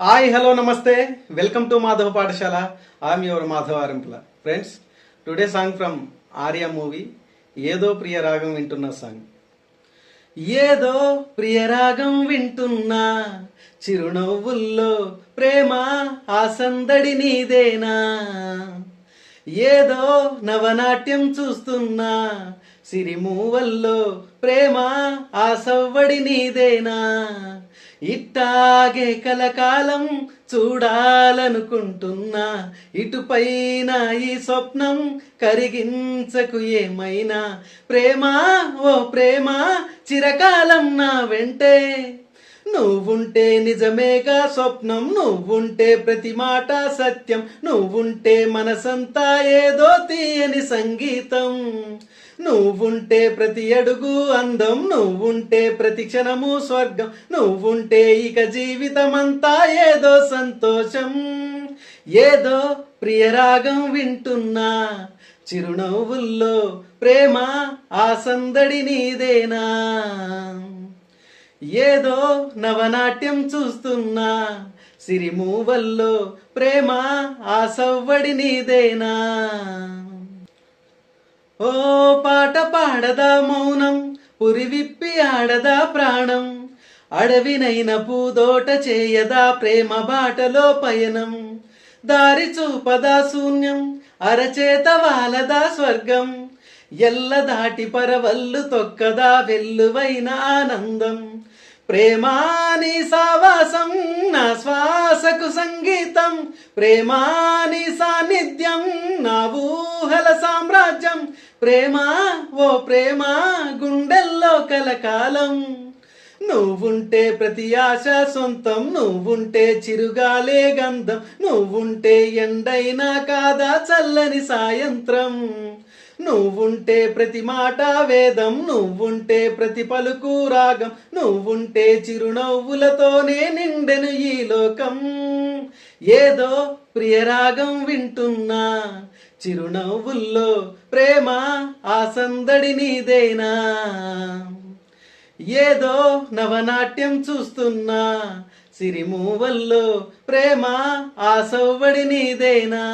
Hi hello నమస్తే. Welcome to Madhava Pathashala. I'm your Madhava Arimpula friends today song from Arya movie ఏదో ప్రియ రాగం వింటున్న song ఏదో ప్రియ రాగం వింటున్నా చిరునవ్వుల్లో ప్రేమ ఆ సందడి నీదేనా? ఏదో నవనాట్యం చూస్తున్నా. సిరిమూవల్లో ప్రేమ ఆ సవ్వడి నీదేనా? ఇట్టాగే కలకాలం చూడాలనుకుంటున్నా. ఇటుపైన ఈ స్వప్నం కరిగించకు ఏమైనా? ప్రేమ ఓ ప్రేమ చిరకాలం నా వెంటే. నువ్వుంటే నిజమేగా స్వప్నం నువ్వుంటే ప్రతి మాట సత్యం నువ్వుంటే మనసంతా ఏదో తీయని సంగీతం. నువ్వుంటే ప్రతి అడుగు అందం నువ్వుంటే ప్రతి క్షణము స్వర్గం నువ్వుంటే ఇక జీవితమంతా ఏదో సంతోషం. ఏదో ప్రియరాగం వింటున్నా చిరునవ్వుల్లో ప్రేమ ఆ సందడి నీదేనా? ఏదో నవనాట్యం చూస్తున్నా. సిరిమూవల్లో ప్రేమ ఆ సవ్వడి నీదేనా? ఓ పాట పాడదా మౌనం పురి విప్పి ఆడదా ప్రాణం. అడవినైన పూదోట చేయదా ప్రేమ బాటలో పయనం. దారి చూపదా శూన్యం అరచేత వాలదా స్వర్గం. ఎల్ల దాటి పరవల్లు తొక్కదా వెల్లువైన ఆనందం. ప్రేమాని సావాసం నా శ్వాసకు సంగీతం. ప్రేమాని సాన్నిధ్యం నా ఊహల సామ్రాజ్యం. ప్రేమ ఓ ప్రేమ గుండెల్లో కలకాలం. నువ్వుంటే ప్రతి ఆశ సొంతం నువ్వుంటే చిరుగాలే గంధం. నువ్వుంటే ఎండైనా కాదా చల్లని సాయంత్రం. నువ్వుంటే ప్రతి మాట వేదం నువ్వుంటే ప్రతి పలుకు రాగం నువ్వుంటే చిరునవ్వులతోనే నిండెను ఈ లోకం. ఏదో ప్రియరాగం వింటున్నా చిరునవ్వుల్లో ప్రేమ ఆ సందడి నీదేనా? ఏదో నవనాట్యం చూస్తున్నా సిరిమూవల్లో ప్రేమ ఆ సవ్వడి నీదేనా?